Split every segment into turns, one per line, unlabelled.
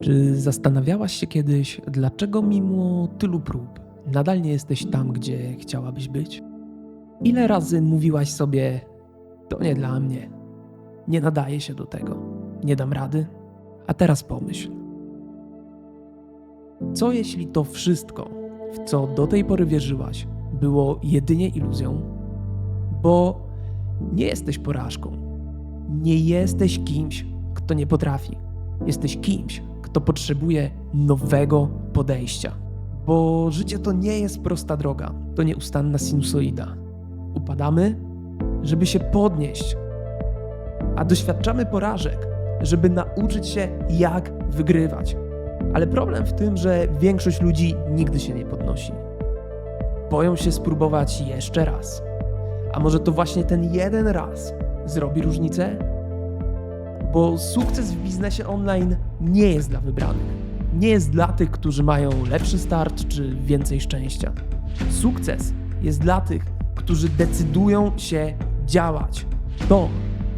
Czy zastanawiałaś się kiedyś, dlaczego mimo tylu prób nadal nie jesteś tam, gdzie chciałabyś być? Ile razy mówiłaś sobie, to nie dla mnie, nie nadaje się do tego, nie dam rady? A teraz pomyśl. Co jeśli to wszystko, w co do tej pory wierzyłaś, było jedynie iluzją? Bo nie jesteś porażką. Nie jesteś kimś, kto nie potrafi. Jesteś kimś, kto potrzebuje nowego podejścia. Bo życie to nie jest prosta droga, to nieustanna sinusoida. Upadamy, żeby się podnieść, a doświadczamy porażek, żeby nauczyć się, jak wygrywać. Ale problem w tym, że większość ludzi nigdy się nie podnosi. Boją się spróbować jeszcze raz. A może to właśnie ten jeden raz zrobi różnicę? Bo sukces w biznesie online nie jest dla wybranych. Nie jest dla tych, którzy mają lepszy start czy więcej szczęścia. Sukces jest dla tych, którzy decydują się działać. To,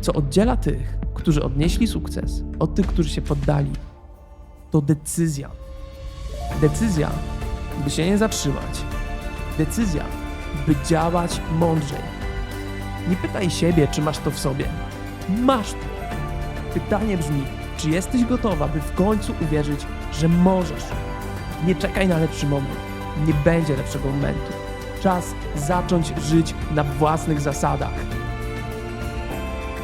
co oddziela tych, którzy odnieśli sukces, od tych, którzy się poddali, to decyzja. Decyzja, by się nie zatrzymać. Decyzja, by działać mądrzej. Nie pytaj siebie, czy masz to w sobie. Masz to. Pytanie brzmi, czy jesteś gotowa, by w końcu uwierzyć, że możesz? Nie czekaj na lepszy moment. Nie będzie lepszego momentu. Czas zacząć żyć na własnych zasadach.